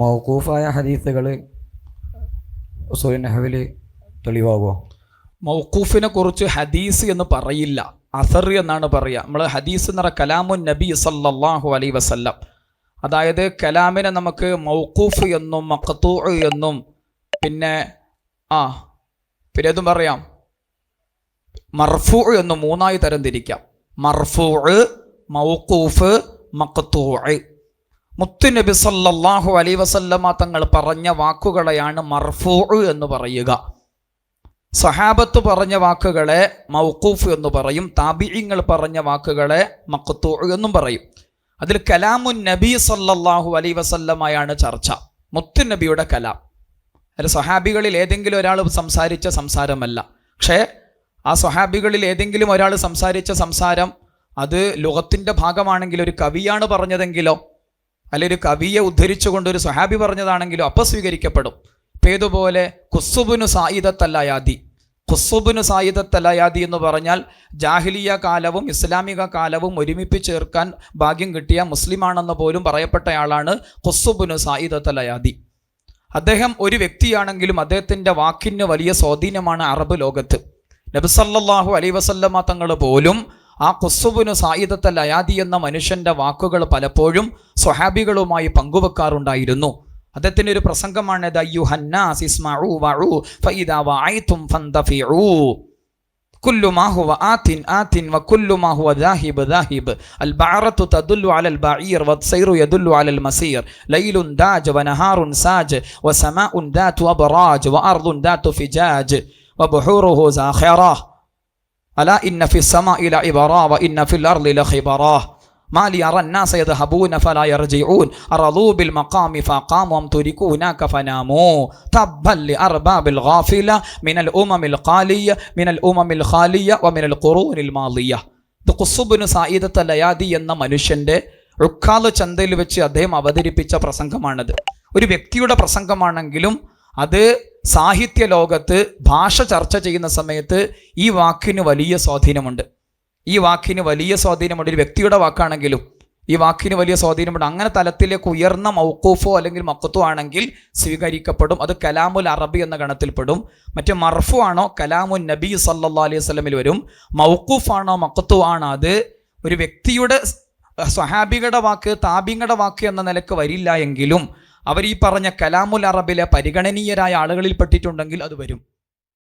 മൗക്കൂഫായ ഹദീസുകൾ സുനഹവിൽ തെളിവാകുമോ മൗക്കൂഫിനെ കുറിച്ച് ഹദീസ് എന്ന് പറയില്ല. അസർ എന്നാണ് പറയുക നമ്മൾ ഹദീസ് എന്ന് പറയുക കലാമുൻ നബി സല്ലാഹു അലൈ വസല്ലം. അതായത് കലാമിനെ നമുക്ക് മൗക്കൂഫ് എന്നും മക്കത്തൂ എന്നും പിന്നെ ആ പിന്നെ അതും പറയാം. മർഫൂ എന്നും മൂന്നായി തരം തിരിക്കാം. മർഫൂ മൗക്കൂഫ് മഖത്തൂ മുത്തുനബി സല്ലാഹു അലൈ വസല്ലമ തങ്ങൾ പറഞ്ഞ വാക്കുകളെയാണ് മർഫൂ എന്ന് പറയുക. സഹാബത്ത് പറഞ്ഞ വാക്കുകളെ മൗക്കൂഫ് എന്ന് പറയും. താബിഇങ്ങൾ പറഞ്ഞ വാക്കുകളെ മക്കത്തൂ എന്നും പറയും. അതിൽ കലാമുൻ നബി സല്ലാഹു അലൈ വസല്ലമയാണ് ചർച്ച. മുത്തുനബിയുടെ കലാം. അതിൽ സഹാബികളിൽ ഏതെങ്കിലും ഒരാൾ സംസാരിച്ച സംസാരമല്ല. പക്ഷേ ആ സ്വഹാബികളിൽ ഏതെങ്കിലും ഒരാൾ സംസാരിച്ച സംസാരം അത് ലോകത്തിന്റെ ഭാഗമാണെങ്കിൽ ഒരു കവിയാണ് പറഞ്ഞതെങ്കിലോ അല്ലെങ്കിൽ ഒരു കവിയെ ഉദ്ധരിച്ചുകൊണ്ട് ഒരു സ്വഹാബി പറഞ്ഞതാണെങ്കിലും അപ്പം സ്വീകരിക്കപ്പെടും. ഇപ്പം ഇതുപോലെ കുസുബുനു സായിദത്തല്ലയാദി. കുസുബുനു സായിദത്തല്ലയാദി എന്ന് പറഞ്ഞാൽ ജാഹിലിയ കാലവും ഇസ്ലാമിക കാലവും ഒരുമിപ്പിച്ച് ചേർക്കാൻ ഭാഗ്യം കിട്ടിയ മുസ്ലിമാണെന്ന് പോലും പറയപ്പെട്ടയാളാണ് കുസുബുനു സായിദത്തല്ലയാദി. അദ്ദേഹം ഒരു വ്യക്തിയാണെങ്കിലും അദ്ദേഹത്തിന്റെ വാക്കിന് വലിയ സ്വാധീനമാണ് അറബ് ലോകത്ത്. നബിസല്ലാഹു അലൈ വസല്ലമ തങ്ങൾ പോലും ആ കുസുബുനു സായിദത്തൽ അയാദി എന്ന മനുഷ്യന്റെ വാക്കുകൾ പലപ്പോഴും സ്വഹാബികളുമായി പങ്കുവെക്കാറുണ്ടായിരുന്നു അദ്ദേഹത്തിൻ്റെ ഒരു പ്രസംഗമാണ് ദയ്യുഹന്നാസ് ഇസ്മഉ വഉ ഫഇദാ വഅയ്തും ഫന്തഫിഉ كل ما هو آت آت وكل ما هو ذاهب ذاهب البعرة تدل على البعير والسير يدل على المسير ليل داج ونهار ساج وسماء ذات أبراج وأرض ذات فجاج وبحوره زاخرة ألا إن في السماء لعبرا وإن في الأرض لخبرا ما لي أرى الناس يذهبون فلا يرجعون أرضوا بالمقام فقاموا أم تركوا هناك فناموا تبا لأرباب الغافلة من الأمم القالية من الأمم الخالية ومن القرون الماضية ഇത് കുസുബിന് സായിദത്ത് ലയാദി എന്ന മനുഷ്യന്റെ ഉക്കാല് ചന്തയിൽ വെച്ച് അദ്ദേഹം അവതരിപ്പിച്ച പ്രസംഗമാണത് ഒരു വ്യക്തിയുടെ പ്രസംഗമാണെങ്കിലും അത് സാഹിത്യ ലോകത്ത് ഭാഷ ചർച്ച ചെയ്യുന്ന സമയത്ത് ഈ വാക്കിന് വലിയ സ്വാധീനമുണ്ട്. ഈ വാക്കിന് വലിയ സ്വാധീനമുണ്ട്. ഒരു വ്യക്തിയുടെ വാക്കാണെങ്കിലും ഈ വാക്കിന് വലിയ സ്വാധീനമുണ്ട്. അങ്ങനെ തലത്തിലേക്ക് ഉയർന്ന മൗക്കൂഫോ അല്ലെങ്കിൽ മക്കത്തോ ആണെങ്കിൽ സ്വീകരിക്കപ്പെടും. അത് കലാമുൽ അറബി എന്ന ഗണത്തിൽപ്പെടും. മറ്റേ മർഫു ആണോ കലാമുൽ നബി സല്ലാ അലൈഹി സ്വലമിൽ വരും. മൗക്കൂഫ് ആണോ മക്കത്തോ ആണോ അത് ഒരു വ്യക്തിയുടെ സ്വഹാബികളുടെ വാക്ക് താബിങ്ങളുടെ വാക്ക് എന്ന നിലയ്ക്ക് വരില്ല എങ്കിലും അവർ ഈ പറഞ്ഞ കലാമുൽ അറബിലെ പരിഗണനീയരായ ആളുകളിൽ പെട്ടിട്ടുണ്ടെങ്കിൽ അത് വരും.